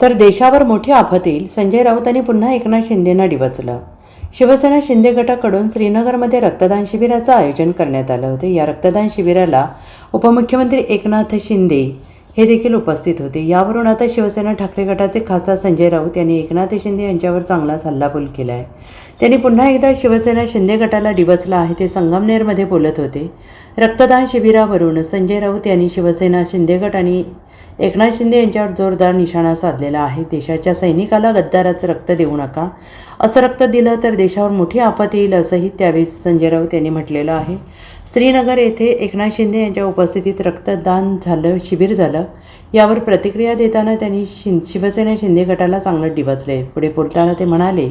तर देशावर मोठी आफत येईल. संजय राऊतांनी पुन्हा एकनाथ शिंदेंना डिवचलं. शिवसेना शिंदे गटाकडून श्रीनगरमध्ये रक्तदान शिबिराचं आयोजन करण्यात आलं होतं. या रक्तदान शिबिराला उपमुख्यमंत्री एकनाथ शिंदे हे देखील उपस्थित होते. यावरून आता शिवसेना ठाकरे गटाचे खासदार संजय राऊत यांनी एकनाथ शिंदे यांच्यावर चांगला सल्लाबोल केला आहे त्यांनी पुन्हा एकदा शिवसेना शिंदे गटाला डिवचला आहे ते संगमनेरमध्ये बोलत होते. रक्तदान शिबिरावरून संजय राऊत यांनी शिवसेना शिंदे गट आणि एकनाथ शिंदे यांच्यावर जोरदार निशाणा साधलेला आहे. देशाच्या सैनिकाला गद्दाराचं रक्त देऊ नका. असं रक्त दिलं तर देशावर मोठी आपत येईल असंही त्यावेळी संजय राऊत यांनी म्हटलेलं आहे. श्रीनगर येथे एकनाथ शिंदे यांच्या उपस्थितीत रक्तदान झालं शिबिर झालं. यावर प्रतिक्रिया देताना त्यांनी शिं शिवसेना शिंदे गटाला चांगलं डिवचले पुढे बोलताना ते म्हणाले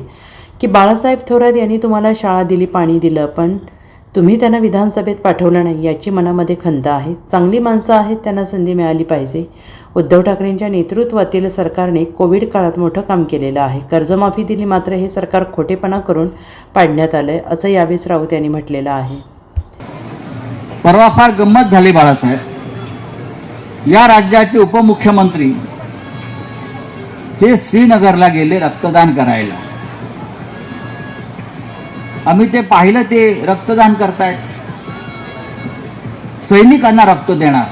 की बाळासाहेब थोरात यांनी तुम्हाला शाळा दिली पाणी दिलं पण तुम्ही त्यांना विधानसभेत पाठवलं नाही याची मनामध्ये खंत आहे. चांगली माणसं आहेत त्यांना संधी मिळाली पाहिजे. उद्धव ठाकरेंच्या नेतृत्वातील सरकारने कोविड काळात मोठं काम केलेलं आहे. कर्जमाफी दिली मात्र हे सरकार खोटेपणा करून पाडण्यात आलं आहे असं यावेळेस राऊत यांनी म्हटलेलं आहे. परवा फार गंमत झाली बाळासाहेब. या राज्याचे उपमुख्यमंत्री हे श्रीनगरला गेले रक्तदान करायला. आम्ही ते पाहिलं ते रक्तदान करतायत. सैनिकांना रक्त देणार.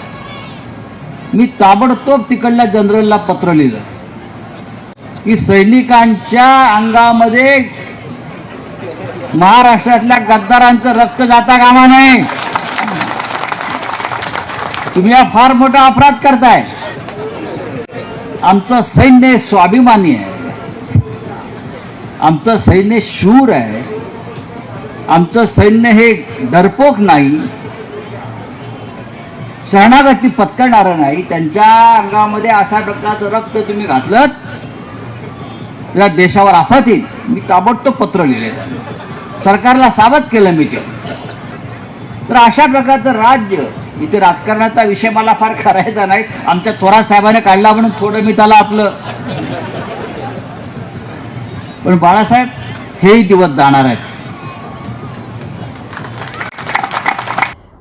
मी ताबडतोब तिकडल्या जनरलला पत्र लिहिलं. की सैनिकांच्या अंगामध्ये महाराष्ट्रातल्या गद्दारांचं रक्त जाता कामा नये. तुम्ही हा फार मोठा अपराध करताय. आमचं सैन्य स्वाभिमानी आहे. आमचं सैन्य शूर आहे. आमचं सैन्य हे डरपोक नाही शरणागती पत्करणारं नाही त्यांच्या अंगामध्ये अशा प्रकारचं रक्त तुम्ही घातलं तर देशावर आफत येईल. मी ताबडतोब पत्र लिहिले सरकारला सावध केलं मी ते. तर अशा प्रकारचं राज्य इथे राजकारणाचा विषय मला फार करायचा नाही. आमच्या थोरात साहेबाने काढला म्हणून थोडं मी त्याला आपलं. पण बाळासाहेब हेही दिवस जाणार आहेत.